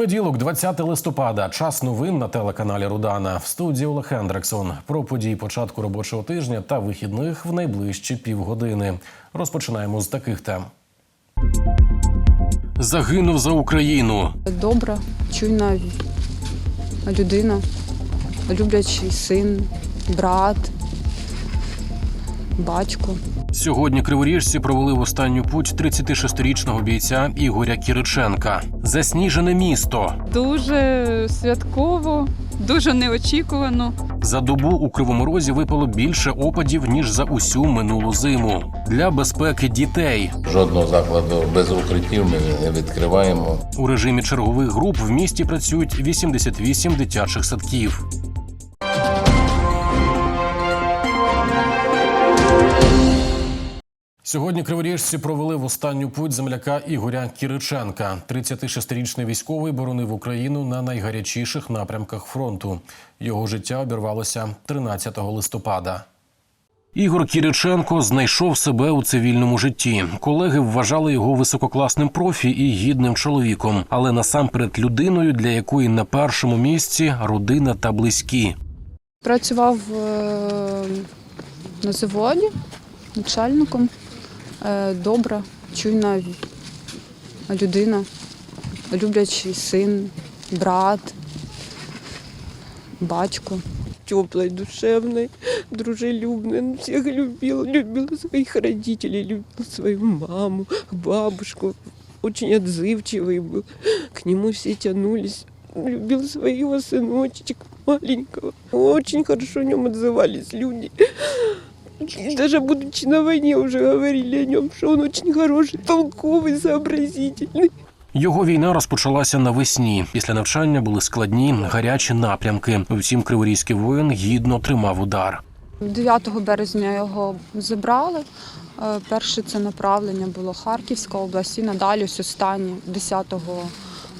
Понеділок, 20 листопада. Час новин на телеканалі Рудана. В студії Олег Хендриксон. Про події початку робочого тижня та вихідних в найближчі півгодини. Розпочинаємо з таких тем. Загинув за Україну. Добра, чуйна людина, люблячий син, брат, батько. Сьогодні криворіжці провели в останню путь 36-річного бійця Ігоря Кириченка. Засніжене місто. Дуже святково, дуже неочікувано. За добу у Кривому Розі випало більше опадів ніж за усю минулу зиму. Для безпеки дітей Жодного закладу без укриттів ми не відкриваємо. у режимі чергових груп в місті працюють 88 дитячих садків. Сьогодні криворіжці провели в останню путь земляка Ігоря Кириченка. 36-річний військовий боронив Україну на найгарячіших напрямках фронту. Його життя обірвалося 13 листопада. Ігор Кіриченко знайшов себе у цивільному житті. Колеги вважали його висококласним профі і гідним чоловіком, але насамперед людиною, для якої на першому місці родина та близькі. Працював е, на заводі начальником. Е, Добра, чуйна людина, люблячий син, брат, батько. теплой, душевной, дружелюбной. Он всех любил, любил своих родителей, любил свою маму, бабушку. Очень отзывчивый был. К нему все тянулись. Любил своего сыночка маленького. Очень хорошо о нем отзывались люди. Даже будучи на войне уже говорили о нем, что он очень хороший, толковый, сообразительный. Його війна розпочалася навесні. Після навчання були складні гарячі напрямки. Втім, криворізький воїн гідно тримав удар. 9 березня його забрали. Е, Перше це направлення було Харківська область і надалі ось останнє 10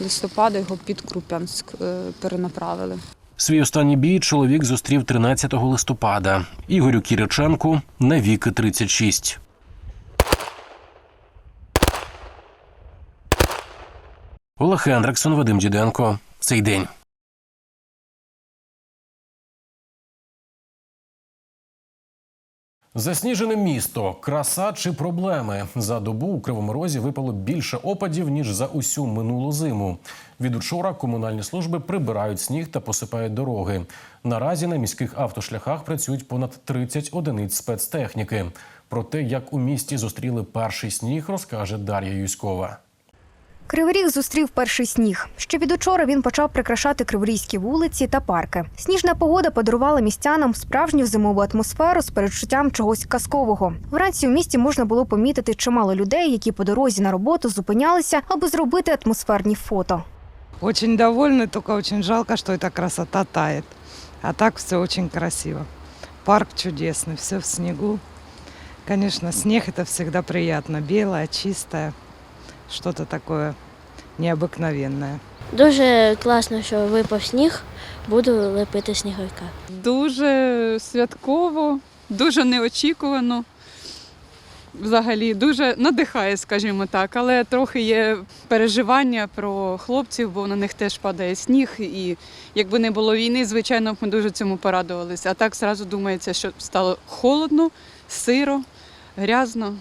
листопада його під Круп'янськ е, перенаправили. Свій останній бій чоловік зустрів 13 листопада. Ігорю Кіриченку на віки 36. Олег Хендриксон, Вадим Діденко. Цей день. Засніжене місто, краса чи проблеми. За добу у Кривому Розі випало більше опадів ніж за усю минулу зиму. Від учора комунальні служби прибирають сніг та посипають дороги. Наразі на міських автошляхах працюють понад 30 одиниць спецтехніки. Про те, як у місті зустріли перший сніг, розкаже Дар'я Юськова. Кривий Ріг зустрів перший сніг. Ще від учора він почав прикрашати криворізькі вулиці та парки. Сніжна погода подарувала містянам справжню зимову атмосферу з передчуттям чогось казкового. Вранці у місті можна було помітити чимало людей, які по дорозі на роботу зупинялися, аби зробити атмосферні фото. Очень довольны, только очень жалко, что эта красота тает. А так все очень красиво. Парк чудесный, все в снегу. Конечно, снег это всегда приятно. Белое, чистое. Что-то такое необыкновенное. Дуже класно, що випав сніг, буду лепити сніговика. Дуже святково, дуже неочікувано. Взагалі дуже надихає, скажімо так, але трохи є переживання про хлопців, бо на них теж падає сніг. І якби не було війни, звичайно, б ми дуже цьому порадувалися. А так зразу думається, що стало холодно, сиро, грязно.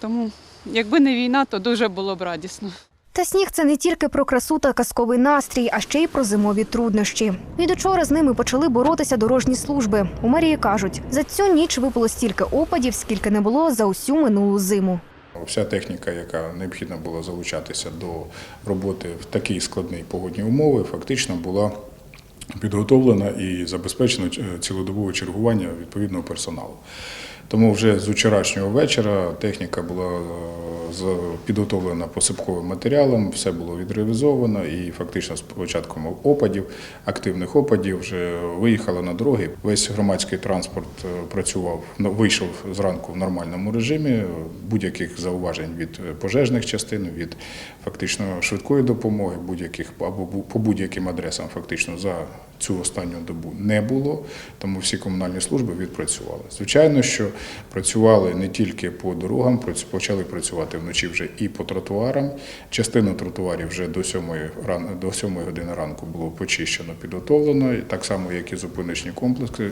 Тому, якби не війна, то дуже було б радісно. Та сніг це не тільки про красу та казковий настрій, а ще й про зимові труднощі. Від учора з ними почали боротися дорожні служби. У мерії кажуть, за цю ніч випало стільки опадів, скільки не було за усю минулу зиму. Вся техніка, яка необхідна була залучатися до роботи в такі складні погодні умови, фактично була підготовлена і забезпечено е, цілодобове чергування відповідного персоналу. Тому вже з вчорашнього вечора техніка була е, підготовлена посипковим матеріалом, все було відреалізовано і фактично з початком опадів, активних опадів, вже виїхала на дороги. Весь громадський транспорт е, працював, вийшов зранку в нормальному режимі. Будь-яких зауважень від пожежних частин, від фактично швидкої допомоги, будь-яких або по будь-яким адресам, фактично за цю останню добу не було, тому всі комунальні служби відпрацювали. Звичайно, що працювали не тільки по дорогам, почали працювати вночі вже і по тротуарам. Частина тротуарів вже до 7, ран, до 7 години ранку було почищено, підготовлено, так само, як і зупиночні комплекси.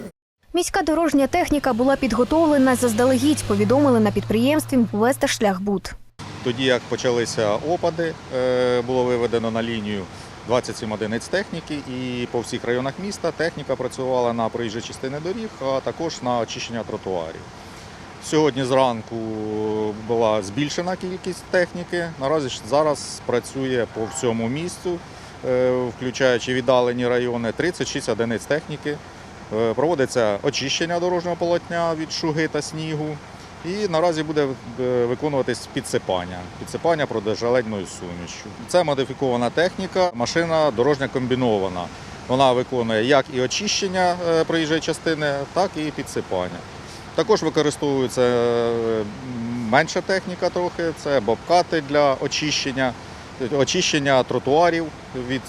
Міська дорожня техніка була підготовлена заздалегідь, повідомили на підприємстві Веста Шляхбуд. Тоді як почалися опади, е, було виведено на лінію 27 одиниць техніки, і по всіх районах міста техніка працювала на проїжджій частини доріг, а також на очищення тротуарів. Сьогодні зранку була збільшена кількість техніки. Наразі зараз працює по всьому місту, е, включаючи віддалені райони, 36 одиниць техніки. Е, Проводиться очищення дорожнього полотня від шуги та снігу. І наразі буде е, виконуватись підсипання, підсипання продовжеледною сумішчю. Це модифікована техніка, машина дорожня комбінована. Вона виконує як і очищення е, проїжджої частини, так і підсипання. Також використовується е, менша техніка трохи, це бобкати для очищення, очищення тротуарів від,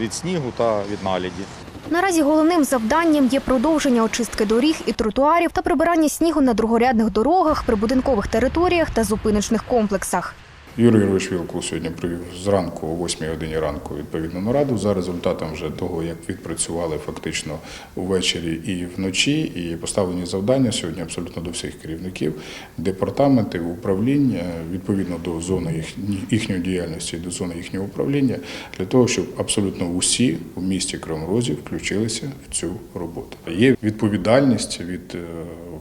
від снігу та від наліді. Наразі головним завданням є продовження очистки доріг і тротуарів та прибирання снігу на другорядних дорогах, прибудинкових територіях та зупиночних комплексах. Юрій Юрійович Вілкул сьогодні провів зранку о 8 годині ранку відповідну нараду. За результатом вже того, як відпрацювали фактично увечері і вночі, і поставлені завдання сьогодні абсолютно до всіх керівників. Департаментів, управлінь е, відповідно до зони їх- їхньої діяльності, до зони їхнього управління, для того, щоб абсолютно усі у місті Кривому включилися в цю роботу. Є відповідальність від е,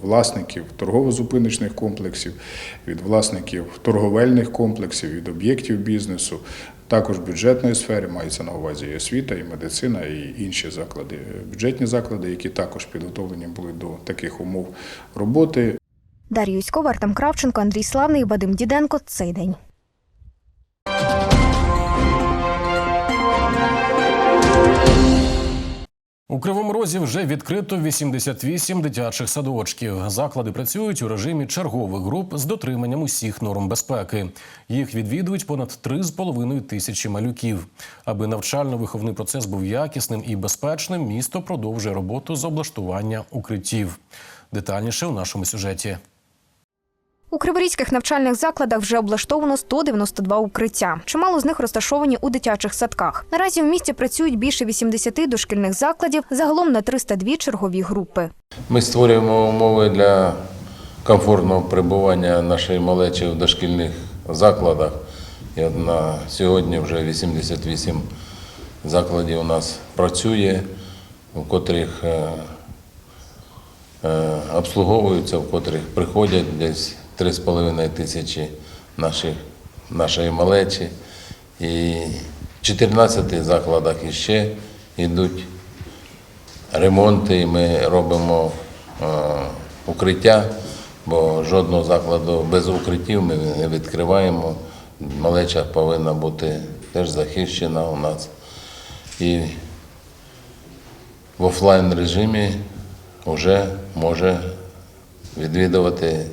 власників торгово-зупиночних комплексів, від власників торговельних комплексів, від об'єктів бізнесу, також бюджетної сфери, мається на увазі і освіта, і медицина, і інші заклади, бюджетні заклади, які також підготовлені були до таких умов роботи. Дар'я Юськова, Артем Кравченко, Андрій Славний, Вадим Діденко. Цей день. У Кривому Розі вже відкрито 88 дитячих садочків. Заклади працюють у режимі чергових груп з дотриманням усіх норм безпеки. Їх відвідують понад 3,5 тисячі малюків. Аби навчально-виховний процес був якісним і безпечним, місто продовжує роботу з облаштування укриттів. Детальніше у нашому сюжеті. У криворізьких навчальних закладах вже облаштовано 192 укриття. Чимало з них розташовані у дитячих садках. Наразі в місті працюють більше 80 дошкільних закладів, загалом на 302 чергові групи. Ми створюємо умови для комфортного перебування нашої малечі в дошкільних закладах. І на сьогодні вже 88 закладів у нас працює, в котрих е, е, обслуговуються, в котрих приходять десь 3,5 тисячі наших, нашої малечі. І в 14 закладах іще йдуть ремонти, і ми робимо е, укриття, бо жодного закладу без укриттів ми не відкриваємо. Малеча повинна бути теж захищена у нас. І в офлайн режимі вже може відвідувати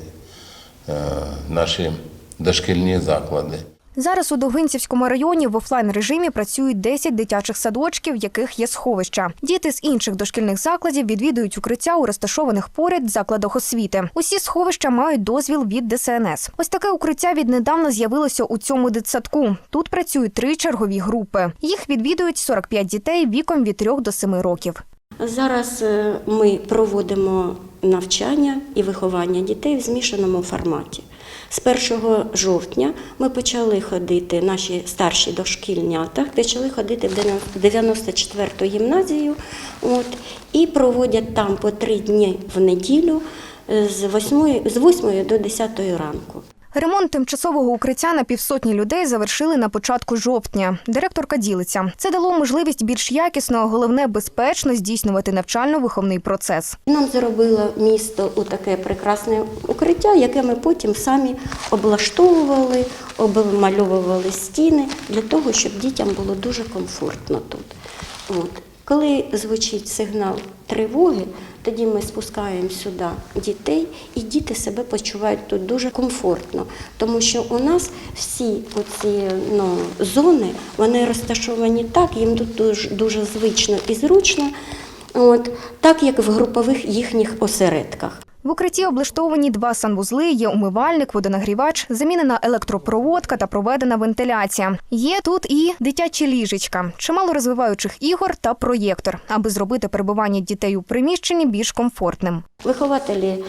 наші дошкільні заклади. Зараз у Довгинцівському районі в офлайн режимі працюють 10 дитячих садочків, в яких є сховища. Діти з інших дошкільних закладів відвідують укриття у розташованих поряд закладах освіти. Усі сховища мають дозвіл від ДСНС. Ось таке укриття віднедавна з'явилося у цьому дитсадку. Тут працюють три чергові групи. Їх відвідують 45 дітей віком від 3 до 7 років. Зараз е, ми проводимо навчання і виховання дітей в змішаному форматі. З 1 жовтня ми почали ходити, наші старші дошкільнята почали ходити в 94-ту гімназію от, і проводять там по три дні в неділю е, з 8, з 8 до 10 ранку. Ремонт тимчасового укриття на півсотні людей завершили на початку жовтня. Директорка ділиться. Це дало можливість більш якісно, а головне безпечно здійснювати навчально-виховний процес. Нам зробило місто у таке прекрасне укриття, яке ми потім самі облаштовували, обмальовували стіни для того, щоб дітям було дуже комфортно тут. От. Коли звучить сигнал тривоги, Тоді ми спускаємо сюди дітей, і діти себе почувають тут дуже комфортно, тому що у нас всі оці ну, зони вони розташовані так, їм тут дуже, дуже звично і зручно, от, так як в групових їхніх осередках. В укритті облаштовані два санвузли, є умивальник, водонагрівач, замінена електропроводка та проведена вентиляція. Є тут і дитячі ліжечка, чимало розвиваючих ігор та проєктор, аби зробити перебування дітей у приміщенні більш комфортним. Вихователі е,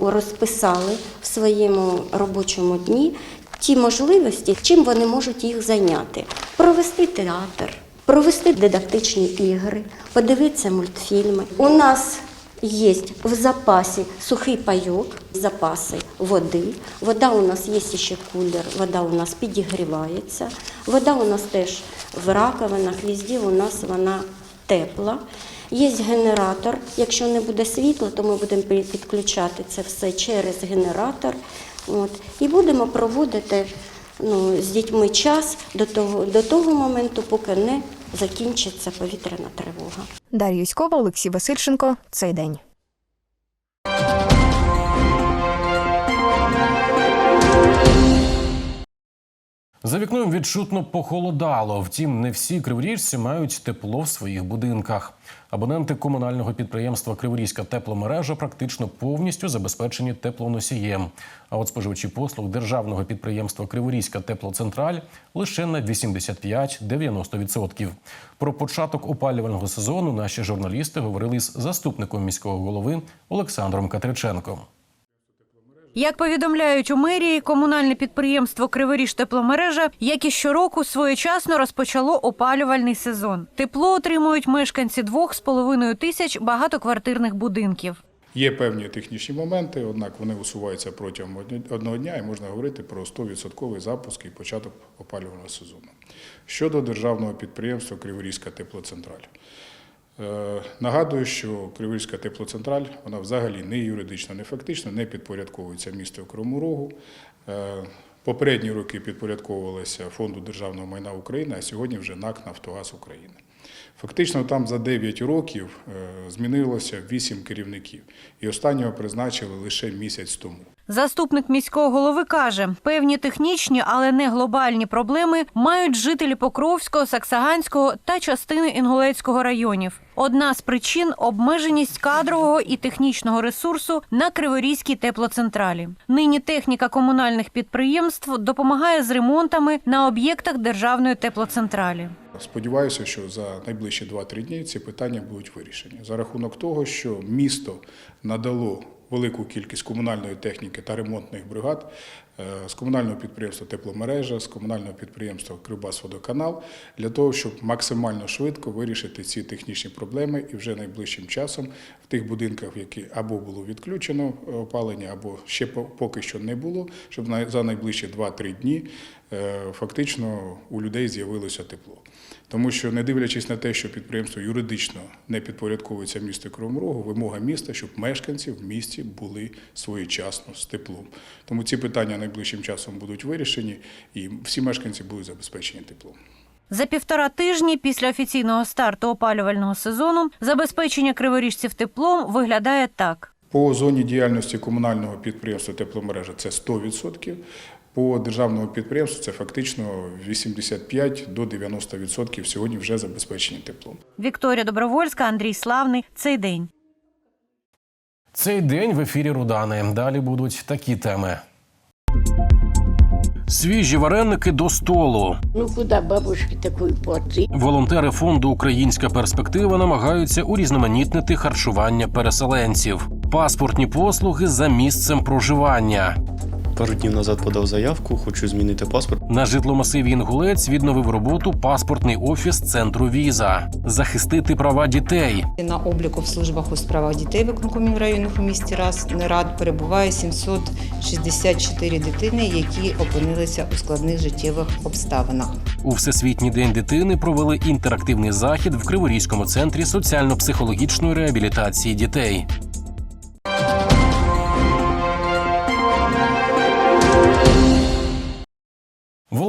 розписали в своєму робочому дні ті можливості, чим вони можуть їх зайняти. Провести театр, провести дидактичні ігри, подивитися мультфільми. У нас є в запасі сухий пайок, запаси води. Вода у нас є ще кулер, вода у нас підігрівається. Вода у нас теж в раковинах, везде у нас вона тепла. Є генератор. Якщо не буде світла, то ми будемо підключати це все через генератор. От, і будемо проводити ну, з дітьми час до того, до того моменту, поки не закінчиться повітряна тривога. Дар'я Юськова, Олексій Васильченко. Цей день. За вікном відчутно похолодало. Втім, не всі криворіжці мають тепло в своїх будинках. Абоненти комунального підприємства Криворізька тепломережа практично повністю забезпечені теплоносієм. А от споживачі послуг державного підприємства Криворізька теплоцентраль лише на 85-90%. Про початок опалювального сезону наші журналісти говорили з заступником міського голови Олександром Катриченком. Як повідомляють у мерії, комунальне підприємство Криворіж тепломережа, як і щороку, своєчасно розпочало опалювальний сезон. Тепло отримують мешканці двох з половиною тисяч багатоквартирних будинків. Є певні технічні моменти, однак вони усуваються протягом одного дня і можна говорити про 100% запуск і початок опалювального сезону. Щодо державного підприємства Криворізька теплоцентраль. Е, Нагадую, що Криворізька теплоцентраль вона взагалі не юридично, не фактично не підпорядковується місту Кривому Рогу. Е, Попередні роки підпорядковувалися Фонду державного майна України, а сьогодні вже НАК Нафтогаз України. Фактично там за 9 років е, змінилося 8 керівників, і останнього призначили лише місяць тому. Заступник міського голови каже, певні технічні, але не глобальні проблеми мають жителі Покровського, Саксаганського та частини Інгулецького районів. Одна з причин обмеженість кадрового і технічного ресурсу на Криворізькій теплоцентралі. Нині техніка комунальних підприємств допомагає з ремонтами на об'єктах державної теплоцентралі. Сподіваюся, що за найближчі 2-3 дні ці питання будуть вирішені за рахунок того, що місто надало велику кількість комунальної техніки та ремонтних бригад е, з комунального підприємства Тепломережа, з комунального підприємства Кривбасводоканал для того, щоб максимально швидко вирішити ці технічні проблеми і вже найближчим часом в тих будинках, в які або було відключено е, опалення, або ще по- поки що не було, щоб за найближчі 2-3 дні е, фактично у людей з'явилося тепло. Тому що, не дивлячись на те, що підприємство юридично не підпорядковується місту Кривому Рогу, вимога міста, щоб мешканці в місті були своєчасно з теплом. Тому ці питання найближчим часом будуть вирішені, і всі мешканці будуть забезпечені теплом. За півтора тижні після офіційного старту опалювального сезону забезпечення криворіжців теплом виглядає так. По зоні діяльності комунального підприємства тепломережа це 100%. По державному підприємству це фактично 85 до 90% сьогодні вже забезпечені теплом. Вікторія Добровольська, Андрій Славний. Цей день. Цей день в ефірі Рудани. Далі будуть такі теми. Свіжі вареники до столу. Ну куда бабушке такую порцию? Волонтери фонду Українська перспектива намагаються урізноманітнити харчування переселенців, паспортні послуги за місцем проживання. Пару днів назад подав заявку, хочу змінити паспорт. На житломасиві Інгулець відновив роботу паспортний офіс центру Віза, захистити права дітей. На обліку в службах у справах дітей виконкомів районних у місті раз не рад перебуває 764 дитини, які опинилися у складних життєвих обставинах. У всесвітній день дитини провели інтерактивний захід в Криворізькому центрі соціально-психологічної реабілітації дітей.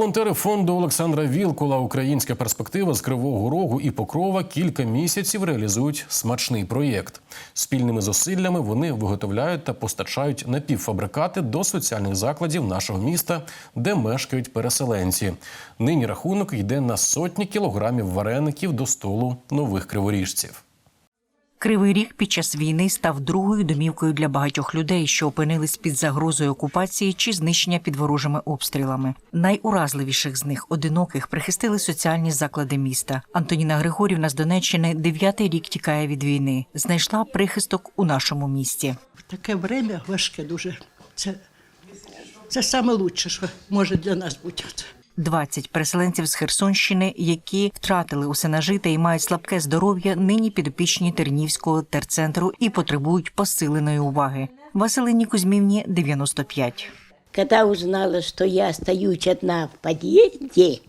Волонтери фонду Олександра Вілкула Українська перспектива з Кривого Рогу і Покрова кілька місяців реалізують смачний проєкт. Спільними зусиллями вони виготовляють та постачають напівфабрикати до соціальних закладів нашого міста, де мешкають переселенці. Нині рахунок йде на сотні кілограмів вареників до столу нових криворіжців. Кривий ріг під час війни став другою домівкою для багатьох людей, що опинились під загрозою окупації чи знищення під ворожими обстрілами. Найуразливіших з них одиноких прихистили соціальні заклади міста. Антоніна Григорівна з Донеччини дев'ятий рік тікає від війни. Знайшла прихисток у нашому місті. Таке время важке дуже. Це, це саме що може для нас бути. 20 переселенців з Херсонщини, які втратили усе нажите і мають слабке здоров'я, нині підопічні Тернівського терцентру і потребують посиленої уваги. Василині Кузьмівні 95. Когда узнала, что я остаюсь одна в подъезде,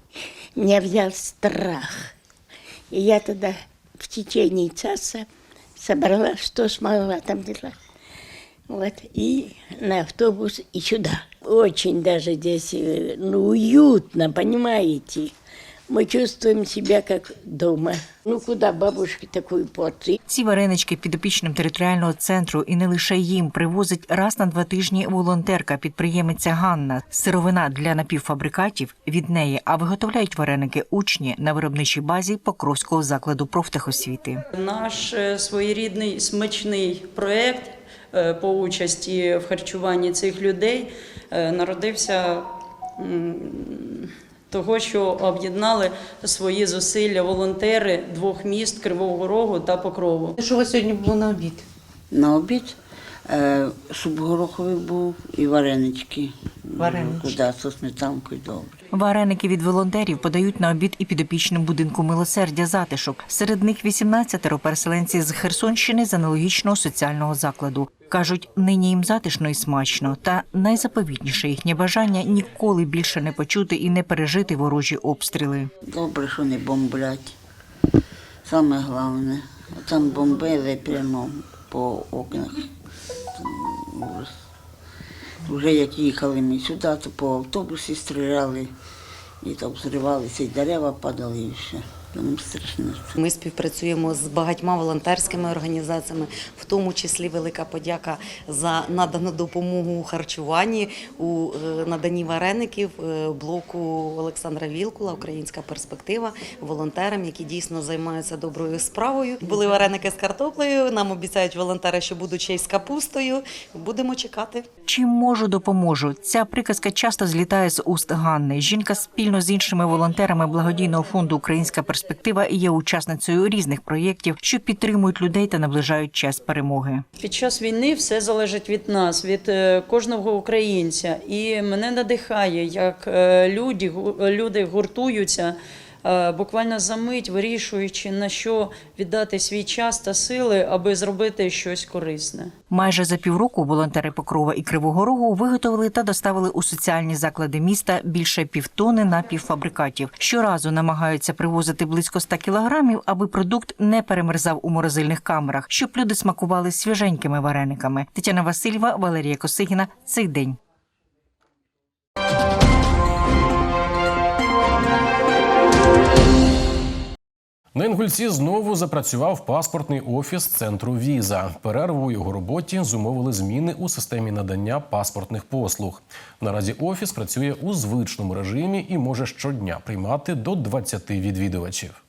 меня взял страх. И я тогда в течение часа собрала, что смогла там держать. Вот, и на автобус, и сюда. Очень даже здесь э, ну, уютно, понимаете. Мы чувствуем себя как дома. Ну, куда бабушке такую порцию? Ці варенички підопічним територіального центру і не лише їм привозить раз на два тижні волонтерка, підприємиця Ганна. Сировина для напівфабрикатів від неї, а виготовляють вареники учні на виробничій базі Покровського закладу профтехосвіти. Наш е, своєрідний смачний проєкт е, по участі в харчуванні цих людей е, народився того, що об'єднали свої зусилля волонтери двох міст Кривого Рогу та Покрову. Що у вас сьогодні було на обід? На обід е, суп гороховий був і варенички. Варенички. Да, со сметанкою добре. Вареники від волонтерів подають на обід і підопічним будинку милосердя затишок. Серед них 18 переселенці з Херсонщини з аналогічного соціального закладу. Кажуть, нині їм затишно і смачно, та найзаповітніше їхнє бажання ніколи більше не почути і не пережити ворожі обстріли. Добре, що не бомблять. Саме головне. Там бомбили прямо по окнах. Ужас. Вже як їхали ми сюди, то по автобусі стріляли, і там зривалися, і дерева падали, і все. Там страшно. Ми співпрацюємо з багатьма волонтерськими організаціями, в тому числі велика подяка за надану допомогу у харчуванні, у е, наданні вареників е, блоку Олександра Вілкула, Українська перспектива, волонтерам, які дійсно займаються доброю справою. Були вареники з картоплею. Нам обіцяють волонтери, що будуть ще й з капустою. Будемо чекати. Чим можу, допоможу. Ця приказка часто злітає з уст Ганни. Жінка спільно з іншими волонтерами благодійного фонду Українська перспектива є учасницею різних проєктів, що підтримують людей та наближають час перемоги. Під час війни все залежить від нас, від е, кожного українця. І мене надихає, як е, люди, люди гуртуються. Е, Буквально за мить вирішуючи на що віддати свій час та сили, аби зробити щось корисне. Майже за півроку волонтери Покрова і Кривого Рогу виготовили та доставили у соціальні заклади міста більше півтони напівфабрикатів. Щоразу намагаються привозити близько 100 кілограмів, аби продукт не перемерзав у морозильних камерах, щоб люди смакували свіженькими варениками. Тетяна Васильєва, Валерія Косигіна. Цей день. На Інгульці знову запрацював паспортний офіс центру Віза. Перерву у його роботі зумовили зміни у системі надання паспортних послуг. Наразі офіс працює у звичному режимі і може щодня приймати до 20 відвідувачів.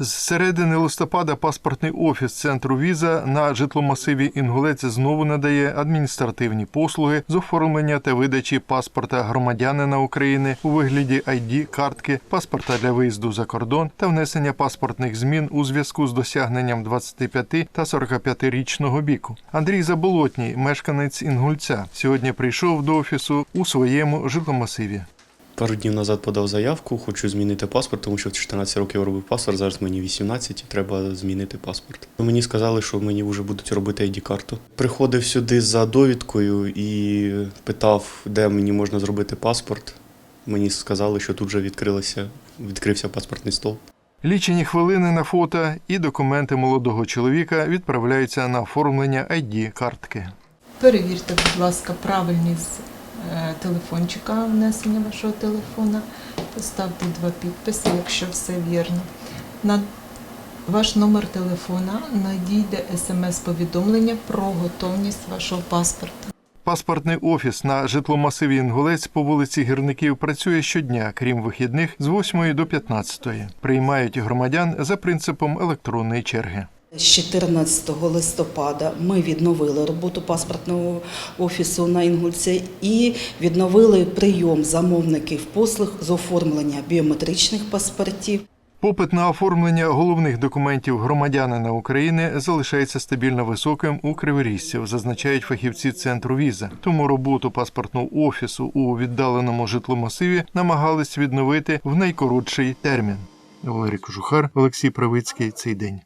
З середини листопада паспортний офіс центру віза на житломасиві Інгулець знову надає адміністративні послуги з оформлення та видачі паспорта громадянина України у вигляді id картки, паспорта для виїзду за кордон та внесення паспортних змін у зв'язку з досягненням 25 та 45-річного віку. Андрій Заболотній, мешканець Інгульця, сьогодні прийшов до офісу у своєму житломасиві. Пару днів назад подав заявку, хочу змінити паспорт, тому що в 14 років робив паспорт, зараз мені 18 і треба змінити паспорт. Мені сказали, що мені вже будуть робити ID-карту. Приходив сюди за довідкою і питав, де мені можна зробити паспорт. Мені сказали, що тут вже відкрилося, відкрився паспортний стол. Лічені хвилини на фото і документи молодого чоловіка відправляються на оформлення ID картки. Перевірте, будь ласка, правильність телефончика внесення вашого телефона. Поставте два підписи, якщо все вірно. На ваш номер телефона надійде смс-повідомлення про готовність вашого паспорта. Паспортний офіс на житломасиві Інгулець по вулиці Гірників працює щодня, крім вихідних, з 8 до 15. Приймають громадян за принципом електронної черги. З 14 листопада ми відновили роботу паспортного офісу на Інгульці і відновили прийом замовників послуг з оформлення біометричних паспортів. Попит на оформлення головних документів громадянина України залишається стабільно високим у криворіжців, зазначають фахівці центру віза. Тому роботу паспортного офісу у віддаленому житломасиві намагались відновити в найкоротший термін. Валерій Кожухар, Олексій Правицький. Цей день.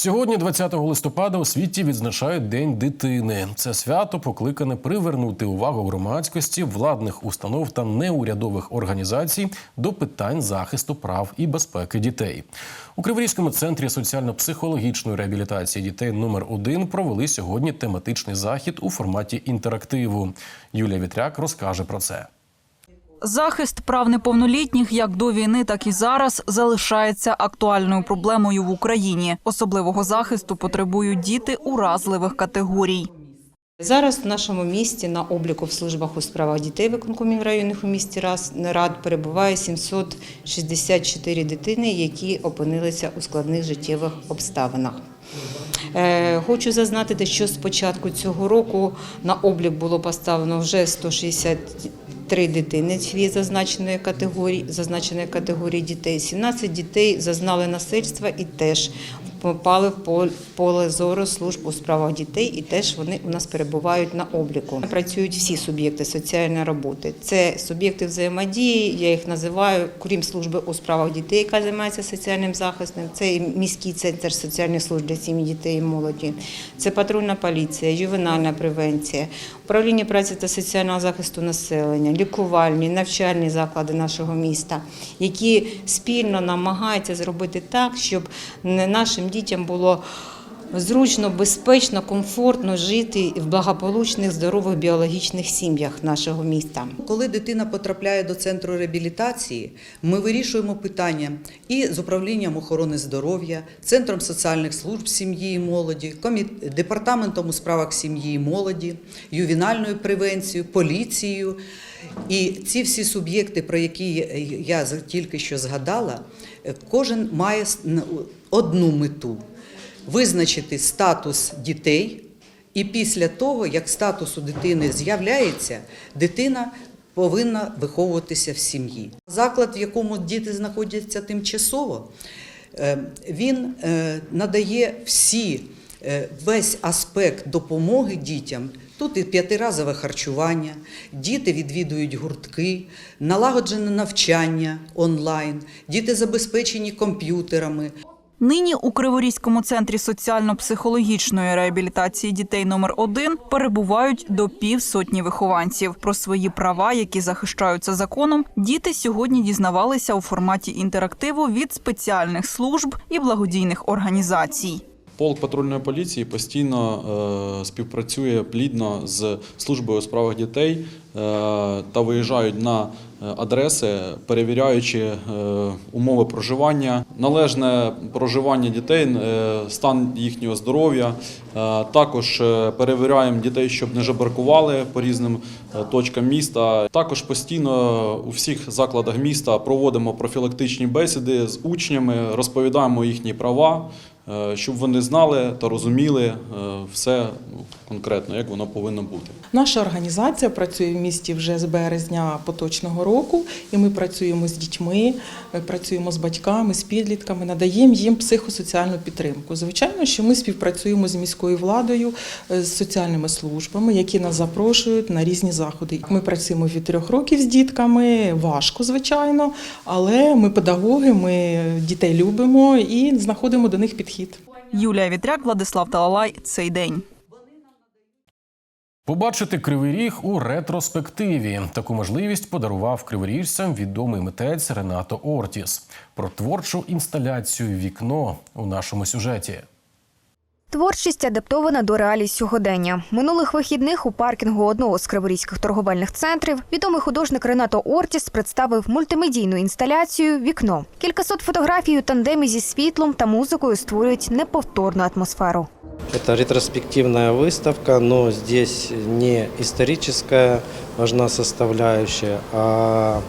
Сьогодні, 20 листопада, у світі відзначають День дитини. Це свято покликане привернути увагу громадськості, владних установ та неурядових організацій до питань захисту прав і безпеки дітей. У Криворізькому центрі соціально-психологічної реабілітації дітей номер 1 провели сьогодні тематичний захід у форматі інтерактиву. Юлія Вітряк розкаже про це. Захист прав неповнолітніх як до війни, так і зараз залишається актуальною проблемою в Україні. Особливого захисту потребують діти уразливих категорій. Зараз в нашому місті на обліку в службах у справах дітей виконкомів районних у місті рад перебуває 764 дитини, які опинилися у складних життєвих обставинах. Е, Хочу зазначити, що з початку цього року на облік було поставлено вже 163 дитини цієї зазначеної категорії, зазначеної категорії дітей. 17 дітей зазнали насильства і теж попали в пол- поле зору служб у справах дітей, і теж вони у нас перебувають на обліку. Працюють всі суб'єкти соціальної роботи. Це суб'єкти взаємодії, я їх називаю, крім служби у справах дітей, яка займається соціальним захистом. Це і міський центр соціальних служб для сім'ї, дітей і молоді. Це патрульна поліція, ювенальна превенція, управління праці та соціального захисту населення, лікувальні, навчальні заклади нашого міста, які спільно намагаються зробити так, щоб нашим дітям було. Зручно, безпечно, комфортно жити в благополучних, здорових біологічних сім'ях нашого міста. Коли дитина потрапляє до центру реабілітації, ми вирішуємо питання і з управлінням охорони здоров'я, центром соціальних служб сім'ї і молоді, департаментом у справах сім'ї і молоді, ювінальною превенцією, поліцією. І ці всі суб'єкти, про які я тільки що згадала, кожен має одну мету визначити статус дітей, і після того, як статус у дитини з'являється, дитина повинна виховуватися в сім'ї. Заклад, в якому діти знаходяться тимчасово, е, він е, надає всі, е, весь аспект допомоги дітям. Тут і п'ятиразове харчування, діти відвідують гуртки, налагоджене навчання онлайн, діти забезпечені комп'ютерами. Нині у Криворізькому центрі соціально-психологічної реабілітації дітей номер 1 перебувають до півсотні вихованців. Про свої права, які захищаються законом, діти сьогодні дізнавалися у форматі інтерактиву від спеціальних служб і благодійних організацій. Полк патрульної поліції постійно е, співпрацює плідно з службою у справах дітей е, та виїжджають на е, адреси, перевіряючи умови проживання, належне проживання дітей, стан їхнього здоров'я. Також перевіряємо дітей, щоб не жебракували по різним точкам міста. Також постійно у всіх закладах міста проводимо профілактичні бесіди з учнями, розповідаємо їхні права. Е, Щоб вони знали та розуміли е, все ну, конкретно, як воно повинно бути. Наша організація працює в місті вже з березня поточного року, і ми працюємо з дітьми, працюємо з батьками, з підлітками, надаємо їм психосоціальну підтримку. Звичайно, що ми співпрацюємо з міською владою, е, з соціальними службами, які нас запрошують на різні заходи. Ми працюємо від трьох років з дітками, важко, звичайно, але ми педагоги, ми дітей любимо і знаходимо до них підхід. Юлія Вітряк, Владислав Талалай. Цей день. Побачити кривий ріг у ретроспективі. Таку можливість подарував криворіжцям відомий митець Ренато Ортіс. Про творчу інсталяцію Вікно у нашому сюжеті. Творчість адаптована до реалій сьогодення. Минулих вихідних у паркінгу одного з криворізьких торговельних центрів відомий художник Ренато Ортіс представив мультимедійну інсталяцію Вікно. Кількасот фотографій у тандемі зі світлом та музикою створюють неповторну атмосферу. Это ретроспективная выставка, но здесь не историческая важна составляющая, а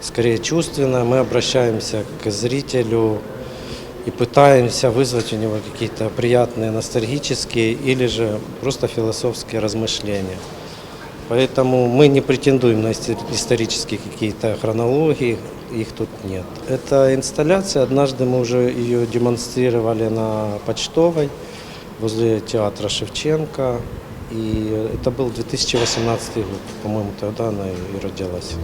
скорее чувственная. Мы обращаемся к зрителю и пытаемся вызвать у него какие-то приятные ностальгические или же просто философские размышления. Поэтому мы не претендуем на исти- исторические какие-то хронологии, их тут нет. Эта инсталляция, однажды мы уже ее демонстрировали на Почтовой возле театра Шевченко. И это был 2018 год, по-моему, тогда она и родилась.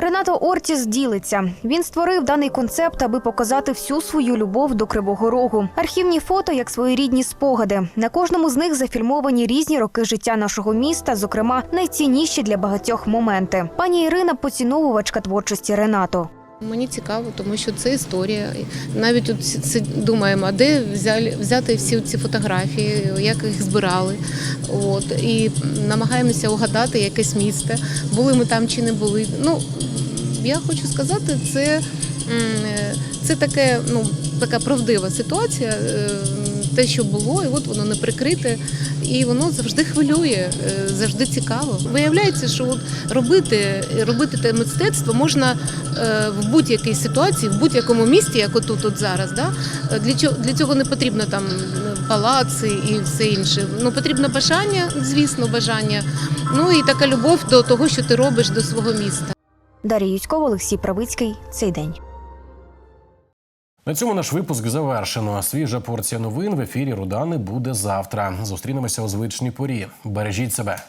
Ренато Ортіс ділиться. Він створив даний концепт, аби показати всю свою любов до Кривого Рогу. Архівні фото як своєрідні спогади. На кожному з них зафільмовані різні роки життя нашого міста, зокрема найцінніші для багатьох моменти. Пані Ірина поціновувачка творчості Ренато. Мені цікаво, тому що це історія. Навіть тут думаємо, а де взяли, взяти всі ці фотографії, як їх збирали. От, і намагаємося угадати якесь місце, були ми там чи не були. Ну, я хочу сказати, це, е, це таке, ну, така правдива ситуація, е, те, що було, і от воно не прикрите, і воно завжди хвилює, е, завжди цікаво. Виявляється, що от робити, робити те мистецтво можна е, в будь-якій ситуації, в будь-якому місті, як отут от зараз. Да? Е, Для цього, для цього не потрібно там палаци і все інше. Ну, потрібно бажання, звісно, бажання. Ну і така любов до того, що ти робиш до свого міста. Дар'я Юськова, Олексій Правицький. Цей день. На цьому наш випуск завершено. Свіжа порція новин в ефірі Рудани буде завтра. Зустрінемося у звичній порі. Бережіть себе.